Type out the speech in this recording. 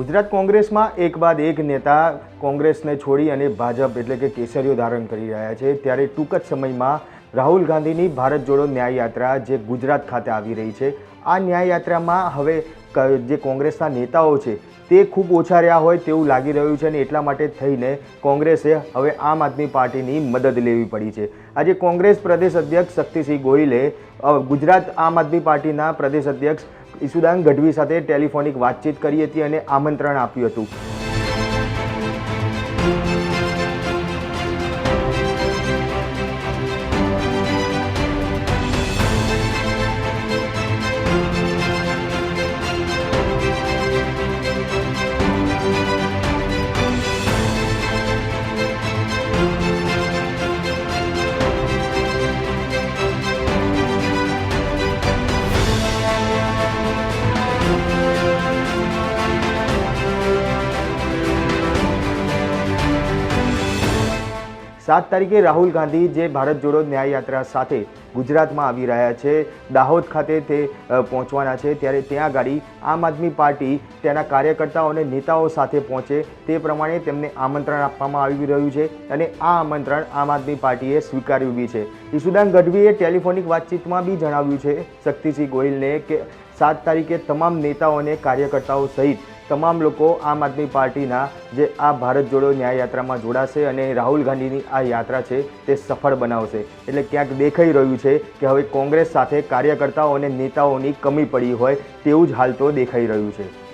ગુજરાત કોંગ્રેસમાં એક બાદ એક નેતા કોંગ્રેસને છોડી અને ભાજપ એટલે કે કેસરીઓ ધારણ કરી રહ્યા છે, ત્યારે ટૂંક જ સમયમાં રાહુલ ગાંધીની ભારત જોડો ન્યાય યાત્રા જે ગુજરાત ખાતે આવી રહી છે, આ ન્યાય યાત્રામાં હવે જે કોંગ્રેસના નેતાઓ છે તે ખૂબ ઓછા રહ્યા હોય તેવું લાગી રહ્યું છે અને એટલા માટે થઈને કોંગ્રેસે હવે આમ આદમી પાર્ટીની મદદ લેવી પડી છે. આજે કોંગ્રેસ પ્રદેશ અધ્યક્ષ શક્તિસિંહ ગોહિલે ગુજરાત આમ આદમી પાર્ટીના પ્રદેશ અધ્યક્ષ ઈસુદાન ગઢવી સાથે ટેલિફોનિક વાતચીત કરી હતી અને આમંત્રણ આપ્યું હતું. સાત તારીખે રાહુલ ગાંધી જે ભારત જોડો ન્યાય યાત્રા સાથે ગુજરાતમાં આવી રહ્યા છે. દાહોદ ખાતે તે પહોંચવાના છે. ત્યારે ત્યાં ગાડી આમ આદમી પાર્ટી તેના કાર્યકર્તાઓ અને નેતાઓ સાથે પહોંચે તે પ્રમાણે તેમને આમંત્રણ આપવામાં આવી રહ્યું છે અને આ આમંત્રણ આમ આદમી પાર્ટીએ સ્વીકાર્યું બી છે. ઈસુદાન ગઢવીએ ટેલિફોનિક વાતચીતમાં બી જણાવ્યું છે શક્તિસિંહ ગોહિલને કે સાત તારીખે તમામ નેતાઓ અને કાર્યકર્તાઓ સહિત તમામ લોકો આમ આદમી પાર્ટીના જે આ ભારત જોડો ન્યાય યાત્રામાં જોડાશે અને રાહુલ ગાંધીની આ યાત્રા છે તે સફળ બનાવશે. એટલે ક્યાંક દેખાઈ છે કે હવે કોંગ્રેસ સાથે કાર્યકર્તાઓ અને નેતાઓની કમી પડી હોય તેવું જ હાલ તો દેખાઈ રહ્યું છે.